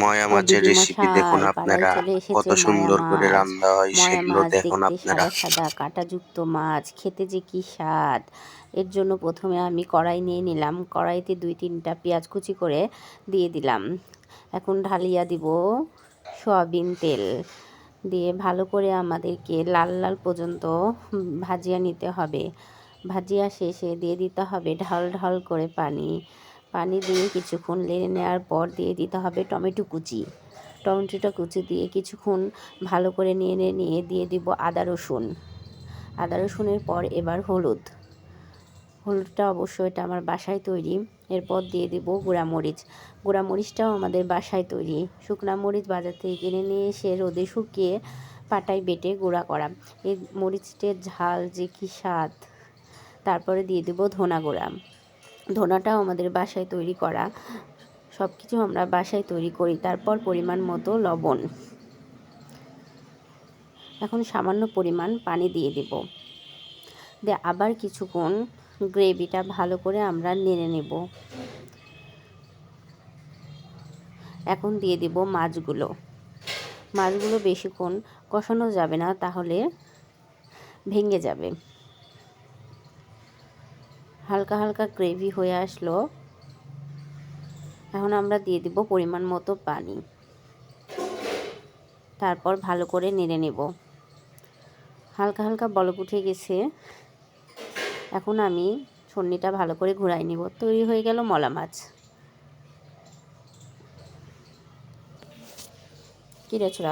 ময়া মাছের রেসিপি দেখুন আপনারা। কত সুন্দর করে রান্না হয় সেগুলো দেখুন আপনারা। সাদা কাঁটাযুক্ত মাছ খেতে যে কি স্বাদ। এর জন্য প্রথমে আমি কড়াই নিয়ে নিলাম। কড়াইতে দুই তিনটা পেঁয়াজ কুচি করে দিয়ে দিলাম। এখন ঢালিয়া দিব সয়াবিন তেল। দিয়ে ভালো করে আমাদেরকে লাল লাল পর্যন্ত ভাজিয়া নিতে হবে। ভাজিয়া শেষে দিয়ে দিতে হবে ঢাল ঢাল করে পানি। পানি দিয়ে কিছুক্ষণ লেড়ে নেওয়ার পর দিয়ে দিতে হবে টমেটো কুচি। টমেটোটা কুচি দিয়ে কিছুক্ষণ ভালো করে নিয়ে নিয়ে দিয়ে দিব আদা রসুন। আদা রসুনের পর এবার হলুদ। হলুদটা অবশ্যই এটা আমার বাসায় তৈরি। এরপর দিয়ে দিব গুঁড়ামরিচ। গুঁড়ামরিচটাও আমাদের বাসায় তৈরি। শুকনা মরিচ বাজার থেকে কিনে নিয়ে এসে রোদে শুকিয়ে পাটায় বেটে গুঁড়া করা। এই মরিচটের ঝাল যে কী স্বাদ। তারপরে দিয়ে দেবো ধনা গুঁড়া। ধনাটাও আমাদের বাসায় তৈরি করা। সব কিছু আমরা বাসায় তৈরি করি, তারপর পরিমাণ মতো লবণ। এখন সামান্য পরিমাণ পানি দিয়ে দেব। দিয়ে আবার কিছুক্ষণ গ্রেভিটা ভালো করে আমরা নেড়ে নেব। এখন দিয়ে দেব মাছগুলো। মাছগুলো বেশিক্ষণ কষানো যাবে না, তাহলে ভেঙে যাবে। হালকা হালকা গ্রেভি হয়ে আসলো। এখন আমরা দিয়ে দিব পরিমাণ মতো পানি। তারপর ভালো করে নেড়ে নেব। হালকা হালকা বলক উঠে গেছে। এখন আমি ছন্নিটা ভালো করে ঘুরাই নিব। তৈরি হয়ে গেল মলা মাছ। কী রে ছোড়া?